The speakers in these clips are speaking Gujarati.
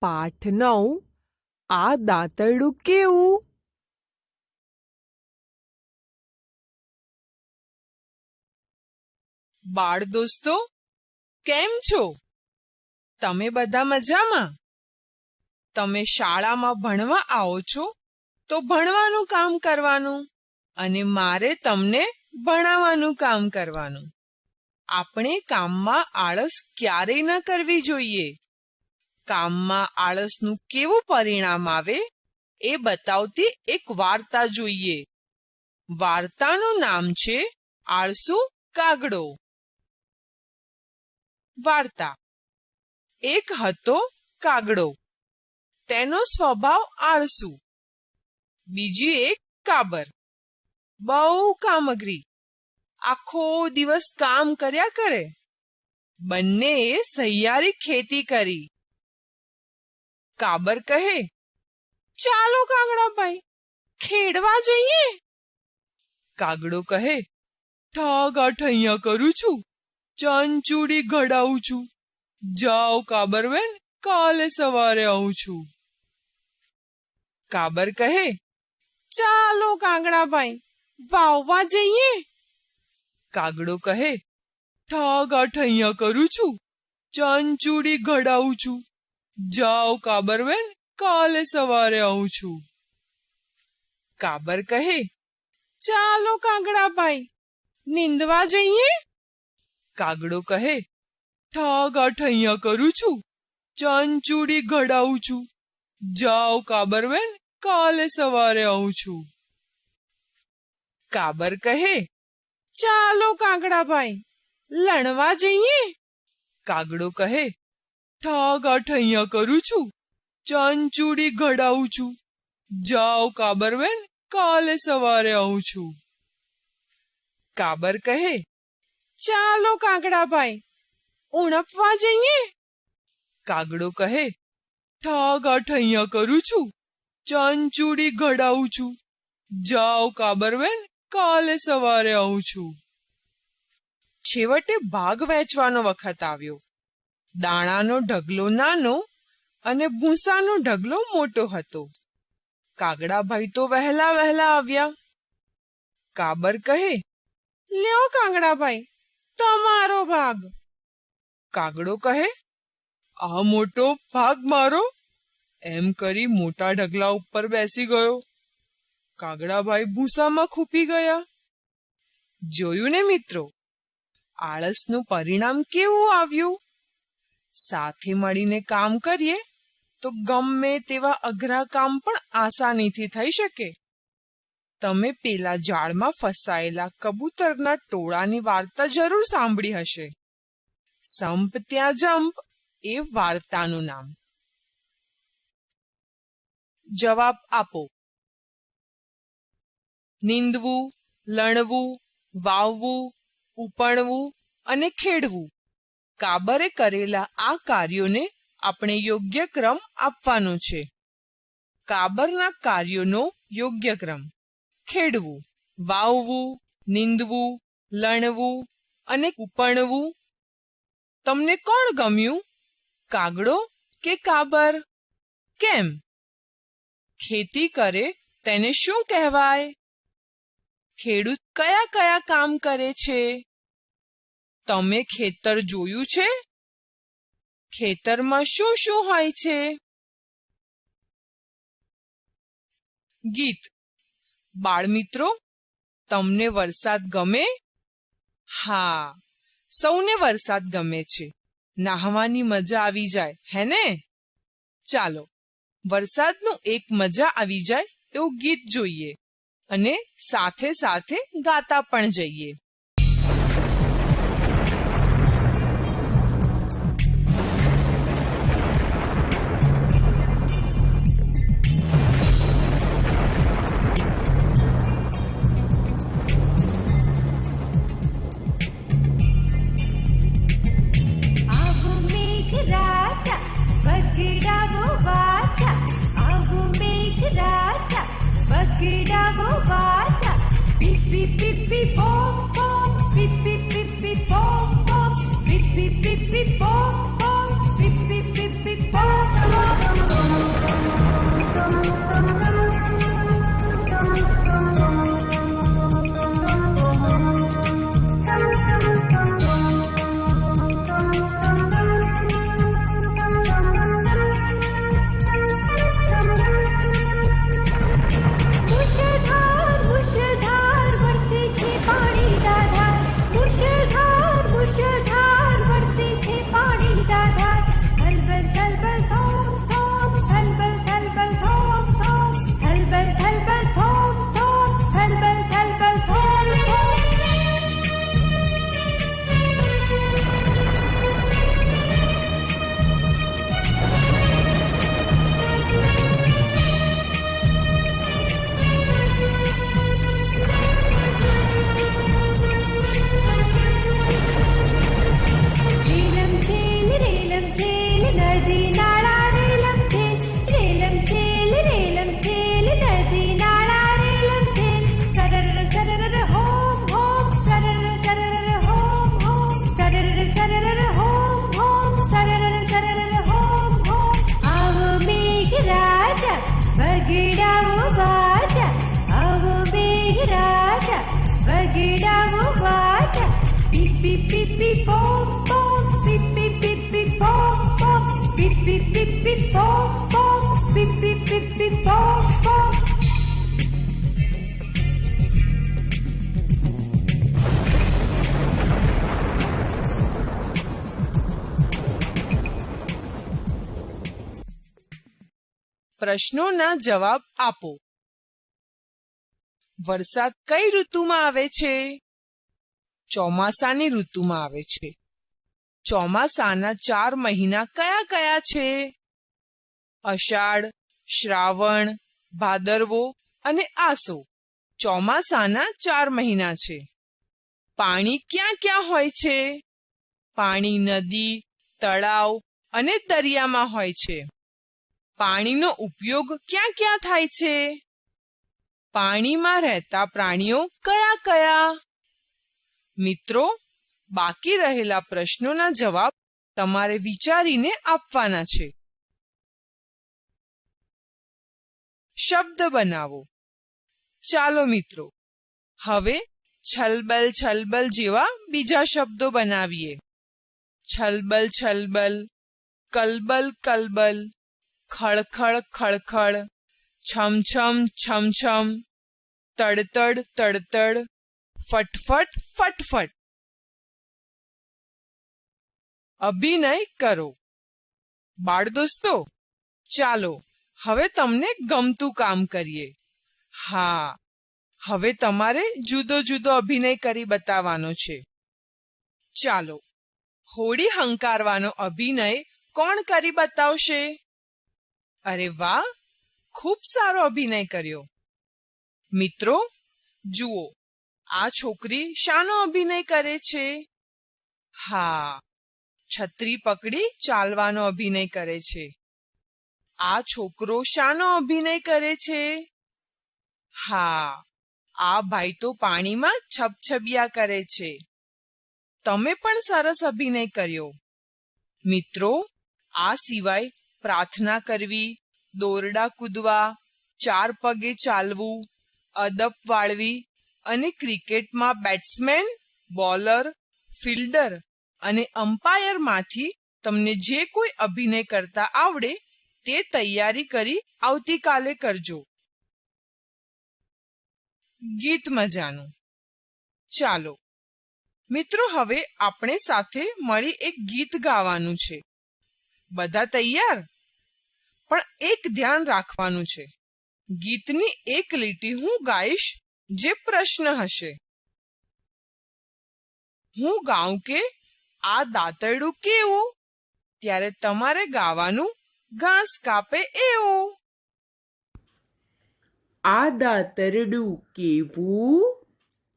પાઠ નવ આ દાંતરડું કેવું? બાળ દોસ્તો, કેમ છો? તમે બધા મજામાં? તમે શાળામાં ભણવા આવો છો, તો ભણવાનું કામ કરવાનું અને મારે તમને ભણાવવાનું કામ કરવાનું. આપણે કામમાં આળસ ક્યારેય ન કરવી જોઈએ. કામમાં આળસનું કેવું પરિણામ આવે એ બતાવતી એક વાર્તા જોઈએ. વાર્તાનું નામ છે આળસુ કાગડો. વાર્તા. એક હતો કાગડો. તેનો સ્વભાવ આળસુ. બીજી એક કાબર. બહુ કામગરી. આખો દિવસ કામ કર્યા કરે. બંનેએ સહિયારી ખેતી કરી. કાબર કહે ચાલો કાગડાભાઈ ખેડવા જઈએ કાગડો કહે ઠાગ અહીંયા કરું છું ચંચુડી ઘડાવું છું જાઓ કાબરબેન કાલે સવારે આવું છું કાબર કહે ચાલો કાગડાભાઈ વાવવા જઈએ કાગડો કહે ઠાગ અહીંયા કરું છું ચંચુડી ઘડાવું છું જાઓ કાબરબેન કાલે સવારે આવું છું કાબર કહે ચાલો કાગડાભાઈ નીંદવા જઈએ કાગડો કહે ઠાગ અહીંયા કરું છું ચંચુડી ઘડાવું છું જાઓ કાબરબેન કાલે સવારે આવું છું કાબર કહે ચાલો કાગડાભાઈ લણવા જઈએ કાગડો કહે ઠાગ અહીંયા કરું છું. ચંચુડી ઘડાવું છું. જાઓ કાબરબેન કાલે સવારે આવું છું. કાબર કહે, ચાલો કાગડાભાઈ ઉણપવા જઈએ? કાગડો કહે, ઠાગ અહીંયા કરું છું. ચંચુડી ઘડાવું છું. જાઓ કાબરબેન કાલે સવારે આવું છું. છેવટે ભાગ વહેંચવાનો વખત આવ્યો. દાણાનો ઢગલો નાનો અને ભૂસાનો ઢગલો મોટો હતો. કાગડાભાઈ તો વહેલા વહેલા આવ્યા. કાબર કહે, લ્યો કાગડાભાઈ તમારો ભાગ. કાગડો કહે, આ મોટો ભાગ મારો. એમ કરી મોટા ઢગલા ઉપર બેસી ગયો. કાગડાભાઈ ભૂસામાં ખૂપી ગયા. જોયું ને મિત્રો, આળસનું પરિણામ કેવું આવ્યું? સાથે મળીને કામ કરીએ, તો ગમે તેવા અઘરા કામ પણ આસાનીથી થઈ શકે. તમે પેલા ઝાડમાં ફસાયેલા કબૂતરના ટોળાની વાર્તા જરૂર સાંભળી હશે. સંપ ત્યાં જંપ એ વાર્તાનું નામ. જવાબ આપો. નીંદવું, લણવું, વાવવું, ઉપણવું અને ખેડવું. કાબરે કરેલા આ કાર્યોને આપણે યોગ્ય ક્રમ આપવાનો છે. કાબરના કાર્યોનો યોગ્ય ક્રમ. ખેડવું, વાવવું, નીંદવું, લણવું અને ઉપણવું તમને કોણ ગમ્યું? કાગડો કે કાબર? કેમ? ખેતી કરે તેને શું કહેવાય? ખેડૂત કયા કયા કામ કરે છે? તમે ખેતર જોયું છે? ખેતરમાં શું શું હોય છે? ગીત. બાળમિત્રો, તમને વરસાદ ગમે? હા, સૌને વરસાદ ગમે છે. નાહવાની મજા આવી જાય, હે ને? ચાલો, વરસાદનું એક મજા આવી જાય એવું ગીત જોઈએ અને સાથે સાથે ગાતા પણ જઈએ. પ્રશ્નોના જવાબ આપો. વરસાદ કઈ ઋતુમાં આવે છે? ચોમાસાની ઋતુમાં આવે છે. ચોમાસાના ચાર મહિના કયા કયા છે? અષાઢ, શ્રાવણ, ભાદરવો અને આસો ચોમાસાના ચાર મહિના છે. પાણી ક્યાં ક્યાં હોય છે? પાણી નદી, તળાવ અને દરિયામાં હોય છે. પાણીનો ઉપયોગ ક્યાં ક્યાં થાય છે? પાણીમાં રહેતા પ્રાણીઓ કયા કયા? મિત્રો, બાકી રહેલા પ્રશ્નોના જવાબ તમારે વિચારીને આપવાના છે. શબ્દ બનાવો. ચાલો મિત્રો, હવે છલબલ છલબલ જેવા બીજા શબ્દો બનાવીએ. છલબલ છલબલ, કલબલ કલબલ. ખળખળ ખળખળ. છમછમ છમછમ તડતડ તડતડ. ફટફટ ફટફટ. અભિનય કરો. બાળ દોસ્તો ચાલો, હવે તમને ગમતું કામ કરીએ. હા, હવે તમારે જુદો જુદો અભિનય કરી બતાવવાનો છે. ચાલો હોડી હંકારવાનો અભિનય કોણ કરી બતાવશે? અરે વાહ, ખૂબ સારો અભિનય કર્યો. મિત્રો, જુઓ, આ છોકરી શાનો અભિનય કરે છે? હા, છત્રી પકડી ચાલવાનો અભિનય કરે છે. આ છોકરો શાનો અભિનય કરે છે? હા, આ ભાઈ તો પાણીમાં છબછબિયા કરે છે. તમે પણ સરસ અભિનય કર્યો. મિત્રો, આ સિવાય પ્રાર્થના કરવી, દોરડા કૂદવા, ચાર પગે ચાલવું, અદબ વાળવી અને ક્રિકેટમાં બેટ્સમેન, બોલર, ફિલ્ડર અને અમ્પાયરમાંથી તમને જે કોઈ અભિનય કરતા આવડે તે તૈયારી કરી આવતીકાલે કરજો. ગીત મજાનું. ચાલો. મિત્રો, હવે આપણે સાથે મળી એક ગીત ગાવાનું છે. બધા તૈયાર? પણ એક ધ્યાન રાખવાનું છે. ગીતની એક લીટી હું ગાઈશ જે પ્રશ્ન હશે. હું ગાઉં કે આ દાંતરડું કેવું? ત્યારે તમારે ગાવાનું ઘાસ કાપે એવું. આ દાંતરડું કેવું?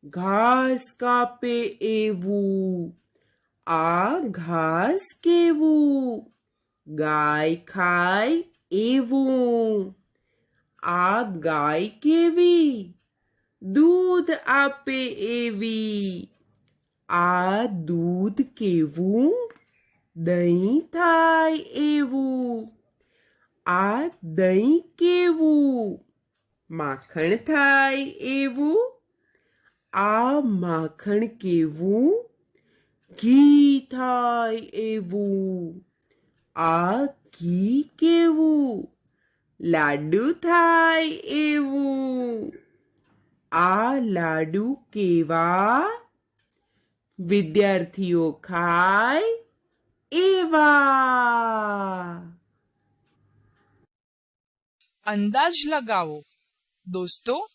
ઘાસ કાપે એવું. આ ઘાસ કેવું? ગાય ખાય એવું આ ગાય કેવી દૂધ આપે એવી આ દૂધ કેવું દહીં થાય એવું આ દહીં કેવું માખણ થાય એવું આ માખણ કેવું ઘી થાય એવું આ ઘી કેવું? લાડુ થાય એવું. આ લાડુ કેવા? વિદ્યાર્થીઓ ખાય એવા. અંદાજ લગાવો. દોસ્તો,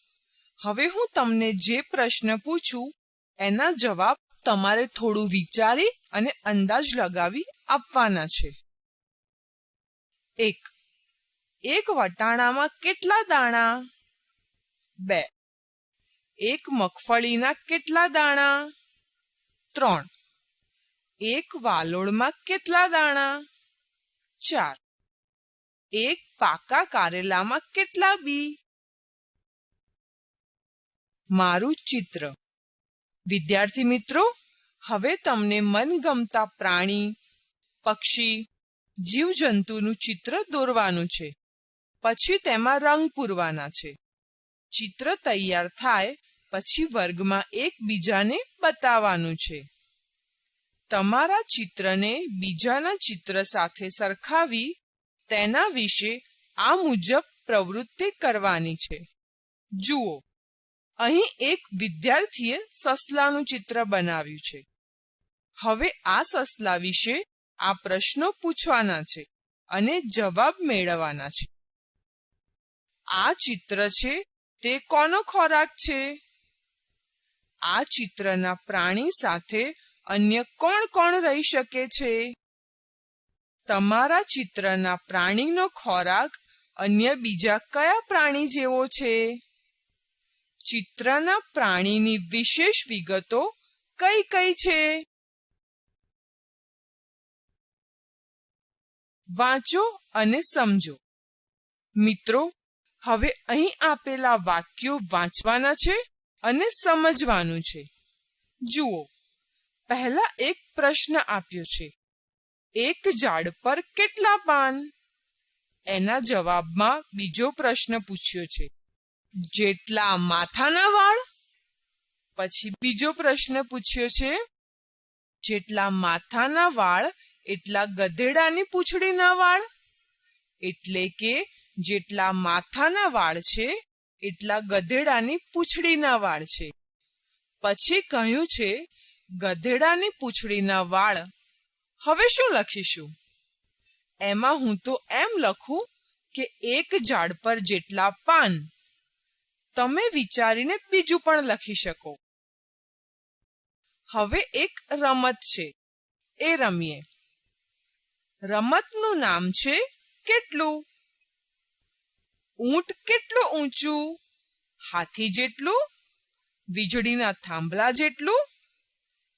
હવે હું તમને જે પ્રશ્ન પૂછું, એના જવાબ તમારે થોડું વિચારી અને અંદાજ લગાવી આપવાના છે. એક એક વટાણામાં કેટલા દાણા? બે. એક મગફળીના કેટલા દાણા? ત્રણ. એક વાલોળમાં કેટલા દાણા? ચાર. એક પાકા કારેલામાં કેટલા બી? મારું ચિત્ર. વિદ્યાર્થી મિત્રો, હવે તમને મનગમતા પ્રાણી, પક્ષી જીવજંતુનું ચિત્ર દોરવાનું છે. પછી તેમાં રંગ પૂરવાના છે. ચિત્ર તૈયાર થાય, પછી વર્ગમાં એકબીજાને બતાવવાનું છે. તમારા ચિત્રને બીજાના ચિત્ર સાથે સરખાવી, તેના વિશે આ મુજબ પ્રવૃત્તિ કરવાની છે. જુઓ, અહીં એક વિદ્યાર્થીએ સસલાનું ચિત્ર બનાવ્યું છે. હવે આ સસલા વિશે આ પ્રશ્નો પૂછવાના છે અને જવાબ મેળવવાના છે. આ ચિત્ર છે તે કોનો ખોરાક છે? આ ચિત્રના પ્રાણી સાથે અન્ય કોણ કોણ રહી શકે છે? તમારા ચિત્રના પ્રાણીનો ખોરાક અન્ય બીજા કયા પ્રાણી જેવો છે? ચિત્રના પ્રાણીની વિશેષ વિગતો કઈ કઈ છે? વાંચો અને સમજો. મિત્રો, હવે અહીં આપેલા વાક્યો વાંચવાના છે અને સમજવાનું છે. જુઓ, પહેલા એક પ્રશ્ન આપ્યો છે. એક ઝાડ પર કેટલા પાન એના જવાબમાં બીજો પ્રશ્ન પૂછ્યો છે. જેટલા માથાના વાળ? પછી બીજો પ્રશ્ન પૂછ્યો છે. જેટલા માથાના વાળ એટલા ગધેડાની પૂંછડીના વાળ? એટલે કે જેટલા માથાના વાળ છે, એટલા ગધેડાની પૂંછડીના વાળ છે. પછી કહ્યું છે, ગધેડાની પૂંછડીના વાળ. હવે શું લખીશું? એમાં હું તો એમ લખું કે એક ઝાડ પર જેટલા પાન. તમે વિચારીને બીજું પણ લખી શકો. હવે એક રમત છે. એ રમીએ. રમતનું નામ છે કેટલું? ઊંટ કેટલું ઊંચું? હાથી જેટલું? વીજળીના થાંભલા જેટલું?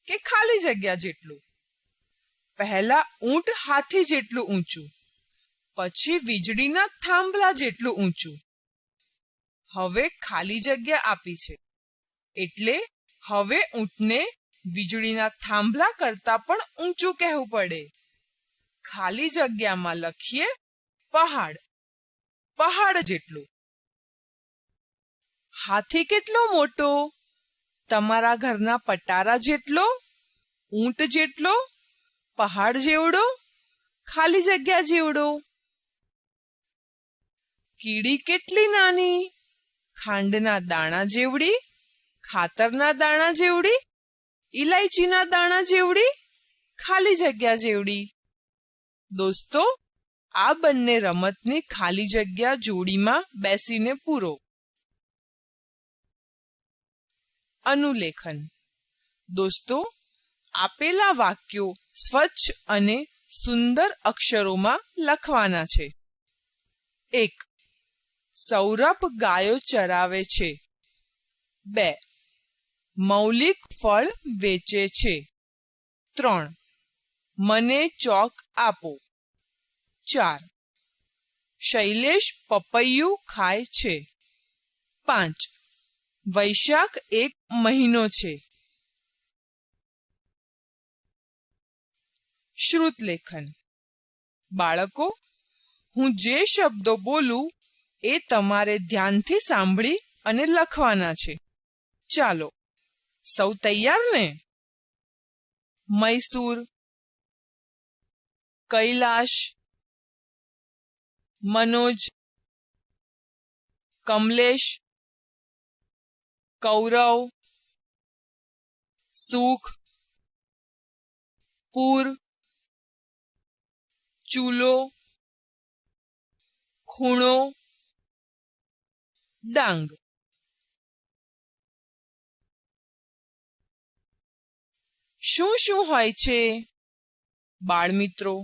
કે ખાલી જગ્યા જેટલું? પહેલા ઊંટ હાથી જેટલું ઊંચું, પછી વીજળીના થાંભલા જેટલું ઊંચું. હવે ખાલી જગ્યા આપી છે. એટલે હવે ઊંટને વીજળીના થાંભલા કરતા પણ ઊંચું કહેવું પડે. ખાલી જગ્યામાં લખીએ પહાડ. પહાડ જેટલું. હાથી કેટલો મોટો? તમારા ઘરના પટારા જેટલો? ઊંટ જેટલો? પહાડ જેવડો? ખાલી જગ્યા જેવડો? કીડી કેટલી નાની? ખાંડના દાણા જેવડી? ખાતરના દાણા જેવડી? ઇલાયચીના દાણા જેવડી? ખાલી જગ્યા જેવડી? દોસ્તો, આ બંને રમતની ખાલી જગ્યા જોડીમાં બેસીને પૂરો. અનુલેખન. દોસ્તો, આપેલા વાક્યો સ્વચ્છ અને સુંદર અક્ષરોમાં લખવાના છે. એક, સૌરભ ગાયો ચરાવે છે. બે, મૌલિક ફળ વેચે છે. ત્રણ મને ચોક આપો. ચાર. શૈલેષ પપૈયું ખાય છે. પાંચ. વૈશાખ એક મહિનો છે. શ્રુતલેખન. બાળકો, હું જે શબ્દો બોલું એ તમારે ધ્યાનથી સાંભળી અને લખવાના છે. ચાલો, સૌ તૈયાર ને? મૈસૂર કૈલાશ મનોજ કમલેશ કૌરવ સુખ પૂર ચૂલો ખૂણો ડાંગ. શું શું હોય છે બાળમિત્રો?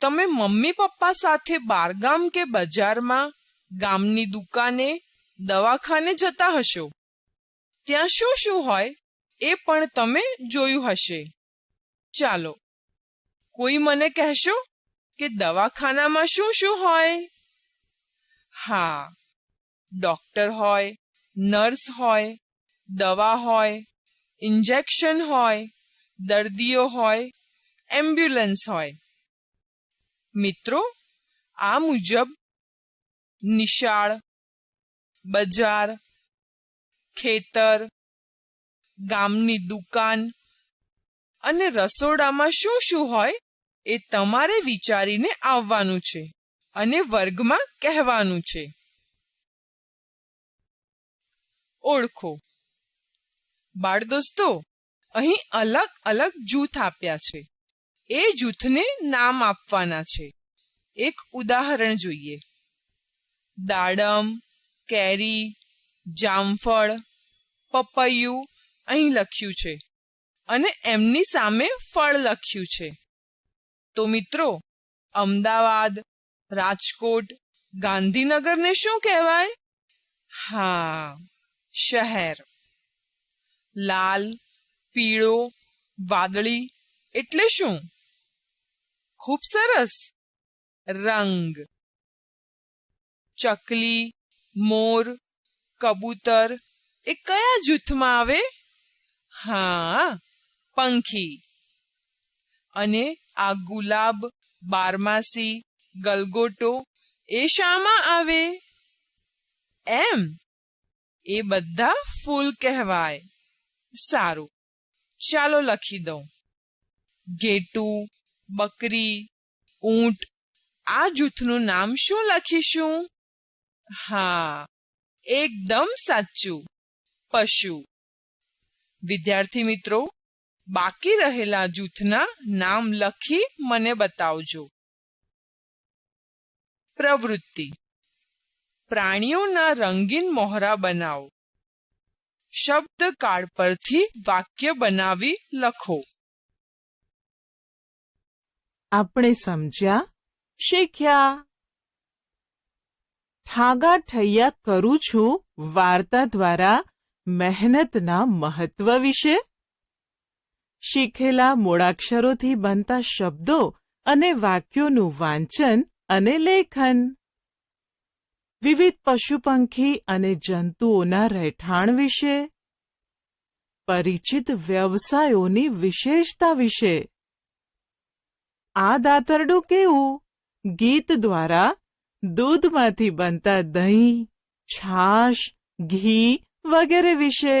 તમે મમ્મી પપ્પા સાથે બારગામ કે બજારમાં, ગામની દુકાને, દવાખાને જતા હશો. ત્યાં શું શું હોય એ પણ તમે જોયું હશે. ચાલો, કોઈ મને કહેશો કે દવાખાનામાં શું શું હોય? હા, ડોક્ટર હોય, નર્સ હોય, દવા હોય, ઇન્જેક્શન હોય, દર્દીઓ હોય, એમ્બ્યુલન્સ હોય. મિત્રો, આ મુજબ નિશાળ, બજાર, ખેતર, ગામની દુકાન અને રસોડામાં શું શું હોય એ તમારે વિચારીને આવવાનું છે અને વર્ગમાં કહેવાનું છે. ઓળખો. બાળ દોસ્તો અહીં અલગ અલગ જૂથ આપ્યા છે. એ જૂથને નામ આપવાના છે. એક ઉદાહરણ જોઈએ. દાડમ, કેરી, જામફળ, પપૈયું અહીં લખ્યું છે અને એમની સામે ફળ લખ્યું છે. તો મિત્રો, અમદાવાદ, રાજકોટ, ગાંધીનગરને શું કહેવાય? હા, શહેર. લાલ, પીળો, વાદળી એટલે શું? ખૂબ સરસ. રંગ. ચકલી, મોર, કબૂતર. એ કયા જૂથમાં આવે? હા, પંખી. અને આ ગુલાબ, બારમાસી, ગલગોટો એ શામાં આવે? એમ. એ બધા ફૂલ કહેવાય. સારું. ચાલો લખી દઉં. ઘેટું બકરી, ઊંટ, આ જૂથનું નામ શું લખીશું? હા, એકદમ સાચું, પશુ. વિદ્યાર્થી મિત્રો, બાકી રહેલા જૂથના નામ લખી મને બતાવજો. પ્રવૃત્તિ. પ્રાણીઓના રંગીન મોહરા બનાવો. શબ્દ કાર્ડ પરથી વાક્ય બનાવી લખો. આપણે સમજ્યા? શીખ્યા? ઠાગા ઠૈયા કરું છું વાર્તા દ્વારા મહેનતના મહત્વ વિશે. શીખેલા મૂળાક્ષરોથી બનતા શબ્દો અને વાક્યોનું વાંચન અને લેખન. વિવિધ પશુ પંખી અને જંતુઓના રહેઠાણ વિશે. પરિચિત વ્યવસાયોની વિશેષતા વિશે. આ દાતરડું કેવું? ગીત દ્વારા દૂધમાંથી બનતા દહીં છાશ ઘી વગેરે વિશે